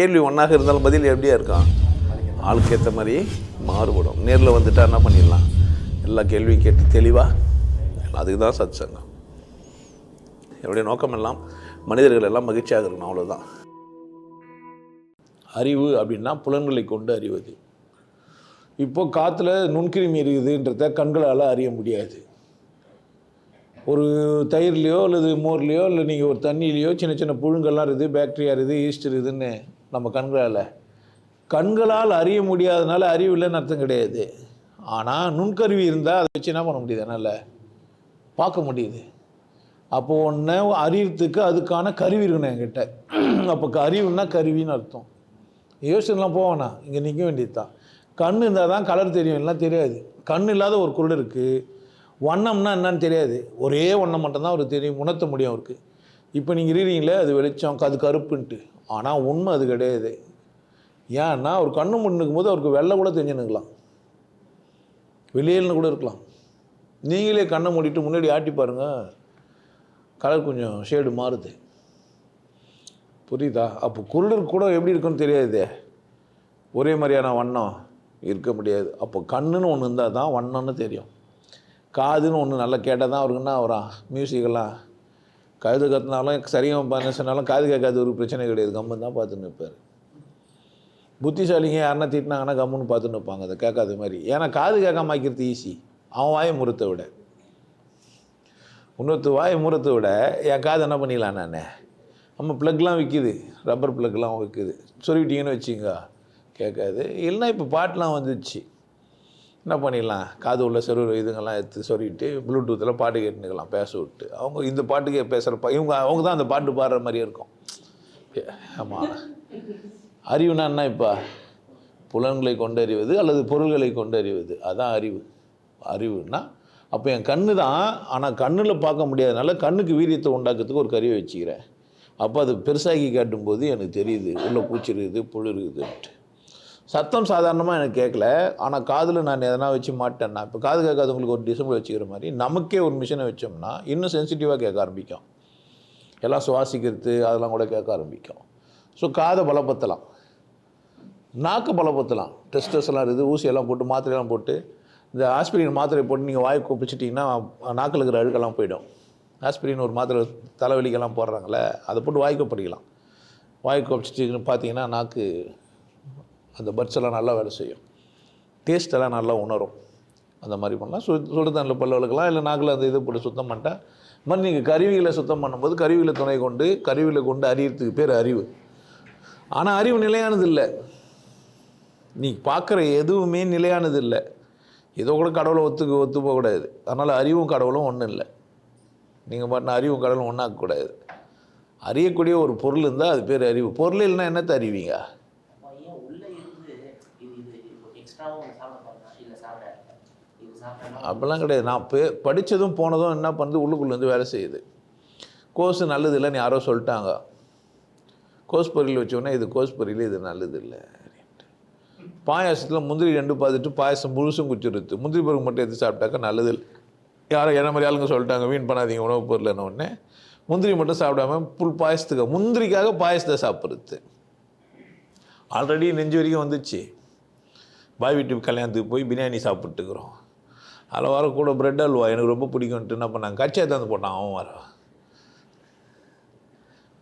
கேள்வி ஒன்றாக இருந்தாலும் பதில் எப்படியா இருக்கான் ஆளுக்கு ஏற்ற மாதிரி மாறுபடும். நேரில் வந்துட்டா என்ன பண்ணிடலாம்? எல்லா கேள்வியும் கேட்டு தெளிவாக அதுக்கு தான் சத் சங்கம் என்னுடைய நோக்கம் எல்லாம் மனிதர்கள் எல்லாம் மகிழ்ச்சியாக இருக்கணும் அவ்வளோதான் அறிவு அப்படின்னா புலன்களை கொண்டு அறிவது. இப்போ காற்றுல நுண்கிருமி இருக்குதுன்றத கண்களால் அறிய முடியாது. ஒரு தயிர்லேயோ அல்லது மோர்லேயோ இல்லை நீங்கள் ஒரு தண்ணியிலையோ சின்ன சின்ன புழுங்கெல்லாம் இருக்குது பேக்டீரியா இருக்குது ஈஸ்ட் இருக்குதுன்னு நம்ம கண்களால். கண்களால் அறிய முடியாதனால அறிவு இல்லைன்னு அர்த்தம் கிடையாது. ஆனால் நுண்கருவி இருந்தால் அதை வச்சு என்ன பண்ண முடியுது? என்னால் பார்க்க முடியுது. அப்போது ஒன்று அறியறதுக்கு அதுக்கான கருவி இருக்கணும் என்கிட்ட. அப்போ அறிவுன்னா கருவின்னு அர்த்தம். யோசனைலாம் போவேண்ணா இங்கே நிற்க வேண்டியது தான் கண் இருந்தால் தான் கலர் தெரியும். எல்லாம் தெரியாது. கண் இல்லாத ஒரு குரல் இருக்குது வண்ணம்னா என்னன்னு தெரியாது. ஒரே வண்ணம் மட்டும்தான் அவருக்கு தெரியும். உணர்த்த முடியும் அவருக்கு. இப்போ நீங்கள் இருக்கிறீங்களே அது வெளிச்சம் அது கருப்புன்ட்டு. ஆனால் உண்மை அது கிடையாது. ஏன்னா அவர் கண்ணு முன்னுக்கும் போது அவருக்கு வெள்ளை கூட தெரிஞ்சுனுங்களாம் வெளியேல்னு கூட இருக்கலாம். நீங்களே கண்ணை மூடிட்டு முன்னாடி ஆட்டி பாருங்கள் கலர் கொஞ்சம் ஷேடு மாறுது. புரியுதா? அப்போ குருடர் கூட எப்படி இருக்குன்னு தெரியாதே. ஒரே மாதிரியான வண்ணம் இருக்க முடியாது. அப்போ கண்ணுன்னு ஒன்று இருந்தால் தான் வண்ணம்னு தெரியும். காதுன்னு ஒன்று நல்லா கேட்டால் தான் அவருக்கு என்ன வரும் மியூசிக்கெல்லாம் கழுது கத்தினாலும் சரியாக பண்ண சொன்னாலும் காது கேட்காத ஒரு பிரச்சனை கிடையாது. கம்முன்னு தான் பார்த்துன்னு இருப்பார். புத்திசாலிங்க யாருன்னா திட்டினாங்கன்னா கம்முன்னு பார்த்துன்னு நிற்பாங்க அதை கேட்காத மாதிரி. ஏன்னா காது கேட்காம ஆக்கிறது ஈஸி அவன் வாயை முறுத்த விட. இன்னொருத்த வாயை முறுத்த விட என் காது என்ன பண்ணிடலாம் நான்? நம்ம ப்ளக்லாம் விற்கிது ரப்பர் ப்ளக்லாம் விற்குது சொல்லிட்டீங்கன்னு வச்சுங்க கேட்காது. இல்லைன்னா இப்போ பாட்டெலாம் வந்துச்சு என்ன பண்ணிடலாம்? காது உள்ள செருவு இதுங்கெல்லாம் எடுத்து சொல்லிட்டு ப்ளூடூத்தில் பாட்டு கேட்டுக்கலாம் பேச விட்டு. அவங்க இந்த பாட்டுக்கே பேசுகிறப்ப இவங்க அவங்க தான் அந்த பாட்டு பாடுற மாதிரியே இருக்கும். ஆமாம் அறிவுனா என்ன இப்போ? புலன்களை கொண்டறிவது அல்லது பொருள்களை கொண்டறிவது? அதான் அறிவு. அறிவுன்னா அப்போ என் கண்ணு தான் ஆனால் கண்ணில் பார்க்க முடியாதனால கண்ணுக்கு வீரியத்தை உண்டாக்குறதுக்கு ஒரு கருவி வச்சுக்கிறேன். அப்போ அது பெருசாகி காட்டும்போது எனக்கு தெரியுது உள்ளே பூச்சி இருக்குது புழு இருக்குதுன்ட்டு சத்தம் சாதாரணமாக எனக்கு கேட்கல ஆனால் காதில் நான் எதனா வச்சு மாட்டேன்னா இப்போ காது கேட்காதவங்களுக்கு ஒரு டிசம்பிள் வச்சுக்கிற மாதிரி நமக்கே ஒரு மிஷினை வச்சோம்னா இன்னும் சென்சிட்டிவாக கேட்க ஆரம்பிக்கும். எல்லாம் சுவாசிக்கிறது அதெல்லாம் கூட கேட்க ஆரம்பிக்கும். ஸோ காதை பலப்படுத்தலாம். நாக்கு பலப்படுத்தலாம். டெஸ்டர்ஸ் எல்லாம் இருக்குது ஊசியெல்லாம் போட்டு மாத்திரையெல்லாம் போட்டு இந்த ஆஸ்பிரின் மாத்திரை போட்டு நீங்கள் வாய் குப்பிச்சிட்டிங்கன்னா நாக்கில் இருக்கிற அழுக்கெல்லாம் போயிடும். ஆஸ்பிரின் ஒரு மாத்திரை தலைவலிக்கெல்லாம் போடுறாங்களே அதை போட்டு வாய்க்கு படிக்கலாம் வாய்க்கு வச்சுட்டு பார்த்தீங்கன்னா நாக்கு அந்த பட்ஸ் எல்லாம் நல்லா வேலை செய்யும். டேஸ்ட்டெல்லாம் நல்லா உணரும். அந்த மாதிரி பண்ணலாம். சு சுடு தண்ணியில் பல்ல இல்லை நாக்கில் அந்த இதை போட்டு சுத்தம் பண்ணிட்டா மாதிரி நீங்கள் கருவிகளை சுத்தம் பண்ணும்போது கருவிகளை துணை கொண்டு கருவிகளை கொண்டு அறியறதுக்கு பேர் அறிவு. ஆனால் அறிவு நிலையானது இல்லை நீ பார்க்குற எதுவுமே நிலையானது இல்லை ஏதோ கூட கடவுளை ஒத்துக்கு ஒத்து போகக்கூடாது. அதனால் அறிவும் கடவுளும் ஒன்றும் இல்லை. நீங்கள் பாட்டின அறிவும் கடவுளும் ஒன்றாக்கக்கூடாது அறியக்கூடிய ஒரு பொருள் இருந்தால் அது பேர் அறிவு. பொருள் இல்லைன்னா என்னத்தை அறிவீங்க அப்போ ஏன் உள்ள இருந்து இது இது எக்ஸ்ட்ராவும் ஒன்று சாப்பிட போறேன்னா இல்லை சாப்பிட இது சாப்பிட்டா அப்படிலாம் கிடையாது. நான் பே படித்ததும் போனதும் என்ன பண்ணுது? உள்ளுக்குள்ளேருந்து வேலை செய்யுது. கோர்ஸ் நல்லது இல்லைன்னு யாரோ சொல்லிட்டாங்க. கோஸ் பொரியல் வச்சோடனே இது கோஸ் பொரியல் இது நல்லது இல்லை பாயாசத்தில் முந்திரி ரெண்டு பார்த்துட்டு பாயாசம் முழுசும் குச்சிருது முந்திரி பருப்பு மட்டும் எடுத்து சாப்பிட்டாக்கா நல்லது. இல்லை யாரோ என்ன மாதிரி ஆளுங்க சொல்லிட்டாங்க வீண் பண்ணாதீங்க உணவு பொருள்னு உடனே முந்திரி மட்டும் சாப்பிடாம புல் பாயசத்துக்கு முந்திரிக்காக பாயசத்தை சாப்பிட்றது. ஆல்ரெடி நெஞ்சு வரைக்கும் வந்துச்சு. பாய் வீட்டு கல்யாணத்துக்கு போய் பிரியாணி சாப்பிட்டுக்கிறோம். அதில் வர கூட பிரெட் அல்வா எனக்கு ரொம்ப பிடிக்கும்ட்டு என்ன பண்ணாங்க? கட்சியை தந்து போட்டான் அவன் வர.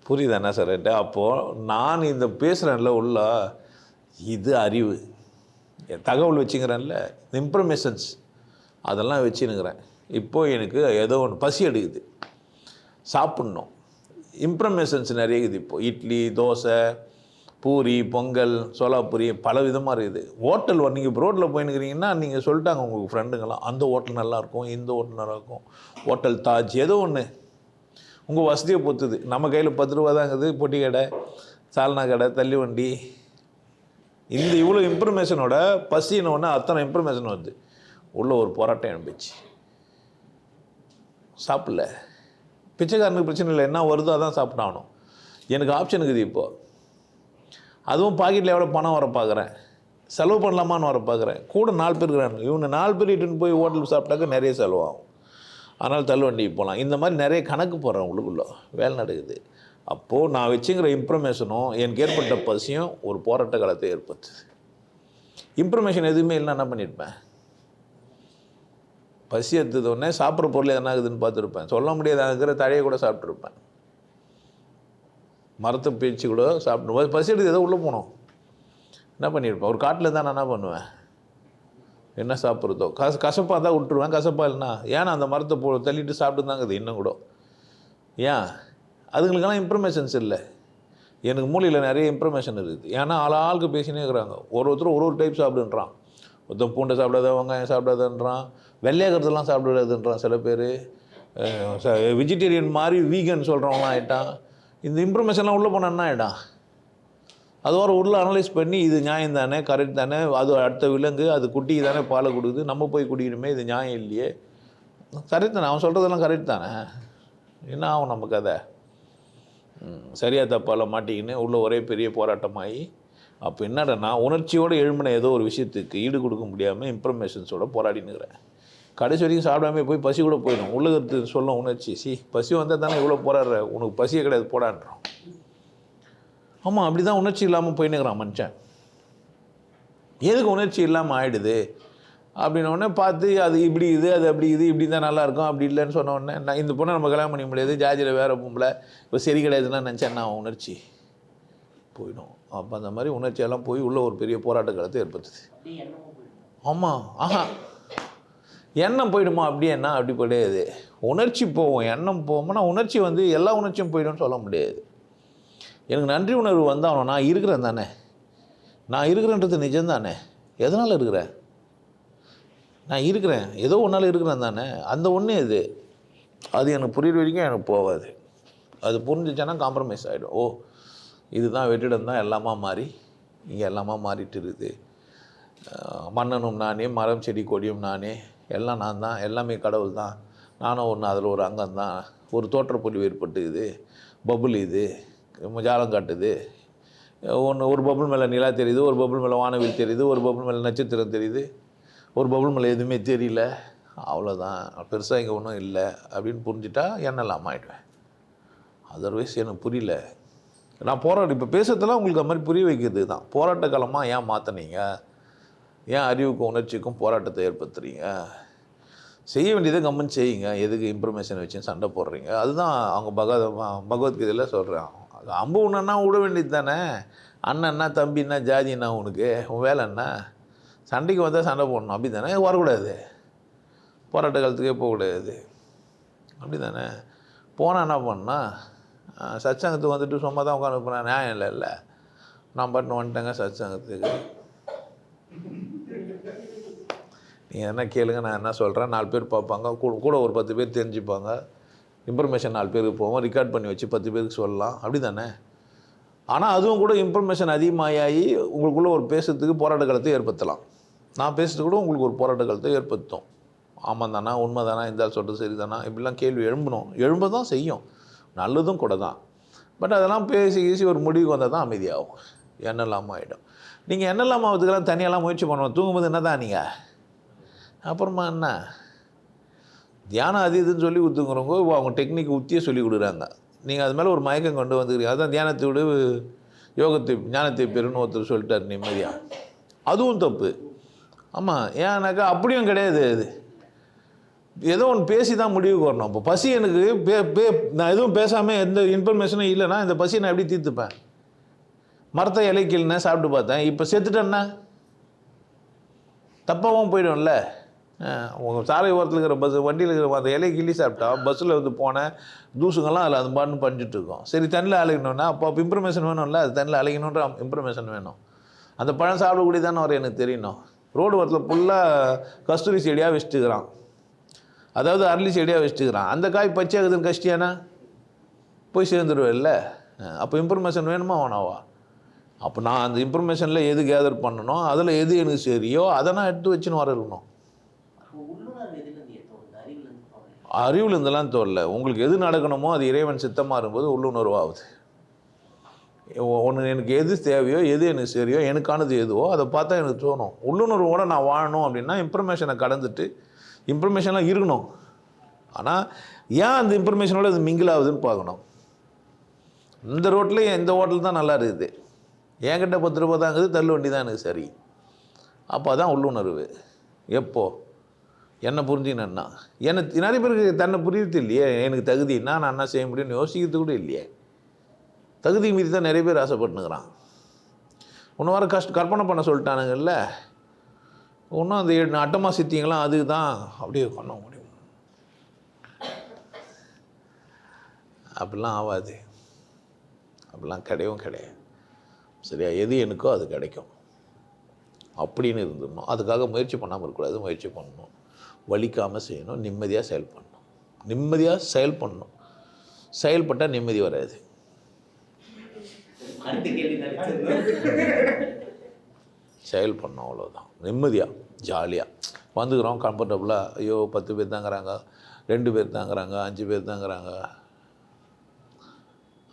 புரியுதா என்ன சார் அப்போது நான் இந்த பேசுகிறேன்ல உள்ள இது அறிவு. என் தகவல் வச்சுக்கிறேன்ல இம்ப்ரமேஷன்ஸ் அதெல்லாம் வச்சுன்னுக்கிறேன். இப்போது எனக்கு ஏதோ ஒன்று பசி எடுக்குது. சாப்பிட்ணும். இம்ப்ரமேஷன்ஸ் நிறைய இருக்குது இப்போது இட்லி தோசை பூரி பொங்கல் சோலாபூரி பல விதமாக இருக்குது ஹோட்டல் நீங்கள் இப்போ ரோட்டில் போயின்னுக்கிறீங்கன்னா நீங்கள் சொல்லிட்டாங்க உங்களுக்கு ஃப்ரெண்டுங்களாம் அந்த ஹோட்டல் நல்லாயிருக்கும் இந்த ஹோட்டல் நல்லாயிருக்கும் ஹோட்டல் தாஜ் ஏதோ ஒன்று உங்கள் வசதியை பொறுத்துது. நம்ம கையில் பத்து ரூபா தான் இருக்குது பொட்டி கடை சால்னா கடை தள்ளி வண்டி. இந்த இவ்வளோ இன்ஃபர்மேஷனோட பசின்னு ஒன்று அத்தனை இன்ஃபர்மேஷன் வருது. உள்ளே ஒரு போராட்டம் அனுப்பிச்சு சாப்பிடல. பிச்சைக்காரனுக்கு பிரச்சனை இல்லை என்ன வருதோ அதான் சாப்பிட்டாகணும். எனக்கு ஆப்ஷன் இருக்குது இப்போது அதுவும் பாக்கெட்டில் எவ்வளோ பணம் வர பார்க்குறேன் செலவு பண்ணலாமான்னு வர பார்க்குறேன் கூட நாலு பேர் இருக்கிறாங்க. இவங்க நாலு பேர் இட்டுன்னு போய் ஹோட்டலுக்கு சாப்பிட்டாக்க நிறைய செலவாகும். அதனால் தள்ளுவண்டிக்கு போகலாம். இந்த மாதிரி நிறைய கணக்கு போடுறேன் உங்களுக்குள்ளே. வேலை நடக்குது. அப்போது நான் வச்சுங்கிற இன்ஃபர்மேஷனும் எனக்கு ஏற்பட்ட பசியும் ஒரு போராட்ட காலத்தை ஏற்படுத்துது. இன்ஃபர்மேஷன் எதுவுமே இல்லை என்ன பண்ணியிருப்பேன்? பசி எடுத்தது உடனே சாப்பிட்ற பொருள் என்ன ஆகுதுன்னு பார்த்துருப்பேன். சொல்ல முடியாத இருக்கிற தழையை கூட சாப்பிட்ருப்பேன் மரத்தை பேச்சு கூட சாப்பிட்டு பசி எடுத்து ஏதோ உள்ளே போனோம். என்ன பண்ணியிருப்பேன் ஒரு காட்டில் தான் நான் என்ன பண்ணுவேன்? என்ன சாப்பிட்றதோ? கச கசப்பாக தான் விட்டுருவேன். கசப்பாக இல்லைனா ஏன்னா அந்த மரத்தை போ தள்ளிட்டு சாப்பிட்டு தாங்குது இன்னும் கூட? ஏன்? அதுங்களுக்கெல்லாம் இன்ஃபர்மேஷன்ஸ் இல்லை. எனக்கு மூலையில் நிறைய இன்ஃபர்மேஷன் இருக்குது. ஏன்னா ஆள் ஆளுக்கு பேசினே இருக்கிறாங்க. ஒரு ஒருத்தர் ஒரு ஒரு டைப் சாப்பிடுன்றான். ஒருத்தன் பூண்டை சாப்பிடாத வெங்காயம் சாப்பிடாதன்றான். வெள்ளையாக்கிறதுலாம் சாப்பிடாதுன்றான் சில பேர். வெஜிடேரியன் மாதிரி வீகன் சொல்கிறவங்களாம் ஆகிட்டான் இந்த இன்ஃபர்மேஷன்லாம் உள்ளே போனால் என்ன ஆகிட்டான் அது வர உள்ள அனலைஸ் பண்ணி இது நியாயம் தானே கரெக்ட் தானே அது அடுத்த விலங்கு அது குட்டிக்கு தானே பாலை கொடுக்குது நம்ம போய் குடிக்கணுமே இது நியாயம் இல்லையே. கரெக்ட் தானே அவன் சொல்கிறதெல்லாம் கரெக்ட் தானே. என்ன ஆகும் நம்ம கதை? சரியாக சரியா தப்பால மாட்டிக்கின்னு உள்ள ஒரே பெரிய போராட்டமாகி அப்போ என்னடா நான் உணர்ச்சியோடு எழும்பின ஏதோ ஒரு விஷயத்துக்கு ஈடு கொடுக்க முடியாமல் இன்ஃபர்மேஷன்ஸோட போராடினுக்கிறேன் கடைசி வரைக்கும் சாப்பிடாம போய் பசி கூட போயிடும். உள்ளுகிறது சொல்லும் உணர்ச்சி. சி பசி வந்தால் தானே இவ்வளோ போராடுற உனக்கு பசியே கிடையாது போடான்றோம் ஆமாம் அப்படி தான் உணர்ச்சி இல்லாமல் போயின்னுக்கிறான் மனுஷன். எதுக்கு உணர்ச்சி இல்லாமல் ஆகிடுது அப்படின்ன உடனே பார்த்து அது இப்படி இது அது அப்படி இது இப்படி தான் நல்லாயிருக்கும் அப்படி இல்லைன்னு சொன்ன உடனே நான் இந்த பொண்ணை நம்ம கல்யாணம் பண்ணிக்க முடியாது. ஜாதியில் வேறு பொம்பளை. இப்போ சரி கிடையாதுன்னா நினச்சேன் நான் உணர்ச்சி போயிடும். அப்போ அந்த மாதிரி உணர்ச்சியெல்லாம் போய் உள்ள ஒரு பெரிய போராட்ட காலத்தை ஏற்படுத்துது. ஆமாம் ஆஹா. எண்ணம் போயிடுமா? அப்படியே என்ன? அப்படி கிடையாது உணர்ச்சி போகும். எண்ணம் போகும்னா உணர்ச்சி வந்து எல்லா உணர்ச்சியும் போயிடும்னு சொல்ல முடியாது. எனக்கு நன்றி உணர்வு வந்தாலும் நான் இருக்கிறேன் தானே? நான் இருக்கிறேன்றது நிஜம்தானே எதனால் இருக்கிறேன் நான் இருக்கிறேன். ஏதோ ஒன்றால் இருக்கிறேன் தானே? அந்த ஒன்று இது. அது எனக்கு புரியுற வரைக்கும் எனக்கு போகாது. அது புரிஞ்சிச்சேன்னா காம்ப்ரமைஸ் ஆகிடும் ஓ இதுதான் வெற்றிடம் தான் எல்லாமா மாறி. இங்கே எல்லாமா மாறிட்டு இருக்குது. மன்னனும் நானே மரம் செடி கொடியும் நானே எல்லாம் நான் தான் எல்லாமே கடவுள் தான். நானும் ஒன்று அதில் ஒரு அங்கம் தான். ஒரு தோற்றப்பொழிவு இது பபுள் இது ஜாலம் காட்டுது. ஒன்று ஒரு பபுள் மேலே நிலா தெரியுது ஒரு பபுள் மேலே வானவில் தெரியுது ஒரு பபுள் மேலே நட்சத்திரம் தெரியுது. ஒரு பபுள் மேலே எதுவுமே தெரியல. அவ்வளோதான் பெருசாக இங்கே ஒன்றும் இல்லை. அப்படின்னு புரிஞ்சுட்டா என்னெல்லாம் ஆகிடுவேன் அதர்வைஸ் எனக்கு புரியல. நான் போராட்டம் இப்போ பேசுறதுலாம் உங்களுக்கு அது மாதிரி புரிய வைக்கிறது தான். போராட்ட காலமாக ஏன் மாற்றினீங்க ஏன் அறிவுக்கும் உணர்ச்சிக்கும் போராட்டத்தை ஏற்படுத்துறீங்க? செய்ய வேண்டியதை கம்மன் செய்யுங்க. எதுக்கு இன்ஃபர்மேஷன் வச்சு சண்டை போடுறீங்க? அதுதான் அவங்க பகவத் பகவத்கீதையில் சொல்கிறான் அது அம்பு உண்ணன்னா விட வேண்டியது தானே? அண்ணன்னா தம்பின்னா ஜாதின்னா உனக்கு? உன் வேலை என்ன? சண்டைக்கு வந்தால் சண்டை போடணும். அப்படி தானே வரக்கூடாது. போராட்ட காலத்துக்கே போகக்கூடாது. அப்படி தானே போனால் என்ன பண்ணா? சத்சங்கத்துக்கு வந்துட்டு சும்மா தான் உட்காந்து போனால் நியாயம் இல்லை இல்லை நான் பாட்டு வந்துட்டேங்க சத்சங்கத்துக்கு நீங்கள் என்ன கேளுங்க நான் என்ன சொல்கிறேன் நாலு பேர் பார்ப்பாங்க கூட கூட ஒரு பத்து பேர் தெரிஞ்சுப்பாங்க. இன்ஃபர்மேஷன் நாலு பேருக்கு போவோம் ரெக்கார்ட் பண்ணி வச்சு பத்து பேருக்கு சொல்லலாம். அப்படி தானே ஆனால் அதுவும் கூட இன்ஃபர்மேஷன் அதிகமாகி உங்களுக்குள்ள ஒரு பேசுறதுக்கு போராட்ட காலத்தை ஏற்படுத்தலாம். நான் பேசுறது கூட உங்களுக்கு ஒரு போராட்ட காலத்தை ஏற்படுத்தும். ஆமாம் தானா உண்மை தானா இருந்தால் சொல்கிறது சரி தானா இப்படிலாம் கேள்வி எழும்பணும். எழும்ப தான் செய்யும். நல்லதும் கூட தான். பட் அதெல்லாம் பேசி ஈசி ஒரு முடிவுக்கு வந்தால் தான் அமைதியாகும். என்ன இல்லாமல் ஆகிடும் நீங்கள் என்ன இல்லாமல் ஆகிறதுக்கெல்லாம் தனியெல்லாம் முயற்சி பண்ணணும். தூங்கும்போது என்ன தான் நீங்கள் அப்புறமா என்ன? தியானம் அது இதுன்னு சொல்லி கொடுத்துங்கிறவங்க அவங்க டெக்னிக் உத்தியே சொல்லி கொடுக்குறாங்க. நீங்கள் அது மேலே ஒரு மயக்கம் கொண்டு வந்துக்கிறீங்க. அதான் தியானத்தை விட யோகத்தை ஞானத்தை பெருன்னு ஒருத்தர் சொல்லிட்டார் நிம்மதியாக அதுவும் தப்பு. ஆமாம் ஏன்னாக்கா அப்படியும் கிடையாது அது. ஏதோ ஒன்று பேசி தான் முடிவுக்கு வரணும். இப்போ பசி எனக்கு பே பே நான் எதுவும் பேசாமல் எந்த இன்ஃபர்மேஷனும் இல்லைன்னா இந்த பசி நான் எப்படி தீர்த்துப்பேன்? மரத்தை இலைக்கில்னேன் சாப்பிட்டு பார்த்தேன். இப்போ செத்துட்டேன்னா? தப்பாகவும் போயிடும்ல. உங்கள் சாலை ஓரத்தில் இருக்கிற பஸ் வண்டியில் இருக்கிற அந்த இலையை கிள்ளி சாப்பிட்டா பஸ்ஸில் வந்து போனேன் தூசுங்கெல்லாம் அதில் அது பாட்டுன்னு பண்ணிட்டு இருக்கோம். சரி தண்ணியில் அழகணும்னா அப்போ அப்போ வேணும்ல அது தண்ணியில் அழகணுன்ற இம்ப்ரமேஷன் வேணும். அந்த பழம் சாப்பிடக்கூடிய தானே எனக்கு தெரியணும். ரோடு ஓரத்தில் ஃபுல்லாக கஸ்தூரி செடியாக வச்சுட்டுக்கிறான். அதாவது அரளி செடியாக வச்சுட்டுக்கிறான். அந்த காய் பச்சையாகுதுன்னு கஷ்டியானா போய் சேர்ந்துருவேல்ல அப்போ இம்ப்ரமேஷன் வேணுமா வேணாவா அப்போ நான் அந்த இன்ஃபர்மேஷனில் எது கேதர் பண்ணணும் அதில் எது எனக்கு சரியோ அதை நான் எடுத்து வச்சுன்னு வர இருக்கணும் அப்போ உள்ளுணர்வு எதுலேருந்து ஏற்றோம் அறிவுலேருந்து தோணலை அறிவில் இருந்தெல்லாம் தோறல உங்களுக்கு எது நடக்கணுமோ அது இறைவன் சித்தமாக இருக்கும்போது உள்ளுணர்வாகுது ஒன்று எனக்கு எது தேவையோ எது எனக்கு சரியோ எனக்கானது எதுவோ அதை பார்த்தா எனக்கு தோணும். உள்ளுணர்வோடு நான் வாழணும் அப்படின்னா இன்ஃபர்மேஷனை கடந்துட்டு இன்ஃபர்மேஷன்லாம் இருக்கணும். ஆனால் ஏன் அந்த இன்ஃபர்மேஷனோட அது மிங்கிள் ஆகுதுன்னு பார்க்கணும். இந்த ரோட்டில் இந்த ஹோட்டல் தான் நல்லா இருக்குது. என்கிட்ட பத்து ரூபா தாங்குது தள்ளு வண்டி தான் எனக்கு சரி. அப்போ தான் உள்ளுணர்வு. எப்போது என்னை புரிஞ்சுக்கணுன்னா எனக்கு நிறைய பேருக்கு தன்னை புரியுது இல்லையே. எனக்கு தகுதின்னா நான் என்ன செய்ய முடியும்னு யோசிக்கிறது கூட இல்லையே. தகுதி மீறி தான் நிறைய பேர் ஆசைப்பட்டுனுக்குறான் ஒன்று வர கஷ்ட கற்பனை பண்ண சொல்லிட்டானுங்கல்ல. ஒன்றும் அந்த ஏழு அட்டமா சித்திங்களாம் அது தான் அப்படியே பண்ண முடியும் அப்படிலாம் ஆகாது அப்படிலாம் கிடையவும் கிடையாது. சரியா எது எனக்கோ அது கிடைக்கும். அப்படின்னு இருந்துடணும். அதுக்காக முயற்சி பண்ணாமல் இருக்கக்கூடாது முயற்சி பண்ணணும். வலிக்காமல் செய்யணும் நிம்மதியாக செயல் பண்ணணும். நிம்மதியாக செயல் பண்ணணும். செயல்பட்டால் நிம்மதி வராது. செயல் பண்ணோம் அவ்வளோதான் நிம்மதியாக ஜாலியாக வந்துக்கிறோம் கம்ஃபர்டபுளாக ஐயோ பத்து பேர் தாங்கிறாங்க ரெண்டு பேர் தாங்கிறாங்க அஞ்சு பேர் தாங்கிறாங்க.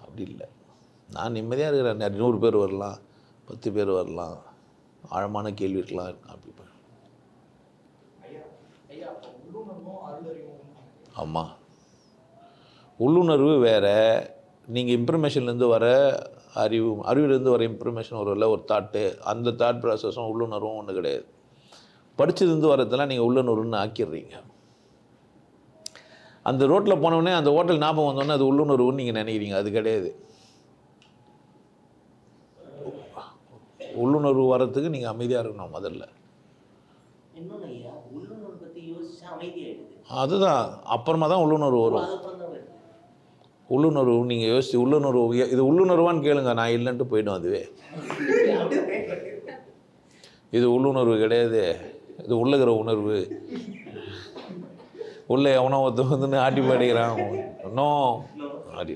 அப்படி இல்லை. நான் நிம்மதியாக இருக்கிறேன். நூறு பேர் வரலாம் பத்து பேர் வரலாம். ஆழமான கேள்வி இருக்கலாம் அப்படி ப- ஆமாம் உள்ளுணர்வு வேறு. நீங்கள் இன்ஃபர்மேஷன்லேருந்து வர அறிவு அறிவிலேருந்து வர இன்ஃபர்மேஷன் வரும்ல ஒரு தாட்டு. அந்த தாட் ப்ராசஸும் உள்ளுணர்வும் ஒன்று கிடையாது. படிச்சதுலேருந்து வரதெல்லாம் நீங்கள் உள்ளுணர்வுன்னு ஆக்கிடுறீங்க. அந்த ரோட்டில் போனோடனே அந்த ஹோட்டல் ஞாபகம் வந்தோடனே அது உள்ளுணர்வுன்னு நீங்கள் நினைக்கிறீங்க. அது கிடையாது. உள்ளுணர்வு வரத்துக்கு நீங்கள் அமைதியாக இருக்கணும் முதல்ல இன்னொன்னு ஐயா உள்ளுணர்வு பத்தி யோசிச்சா அமைதியாயிடுது அதுதான். அப்புறமா தான் உள்ளுணர்வு வரும். உள்ளுணர்வு நீங்கள் யோசிச்சு உள்ளுணர்வு இது உள்ளுணர்வான்னு கேளுங்க. நான் இல்லைன்ட்டு போயிடும் அதுவே. இது உள்ளுணர்வு கிடையாது. இது உள்ளகிற உணர்வு. உள்ள எவனோ ஒருத்தன் வந்து ஆட்டி பாடிக்கிறான். நோ. ஆடி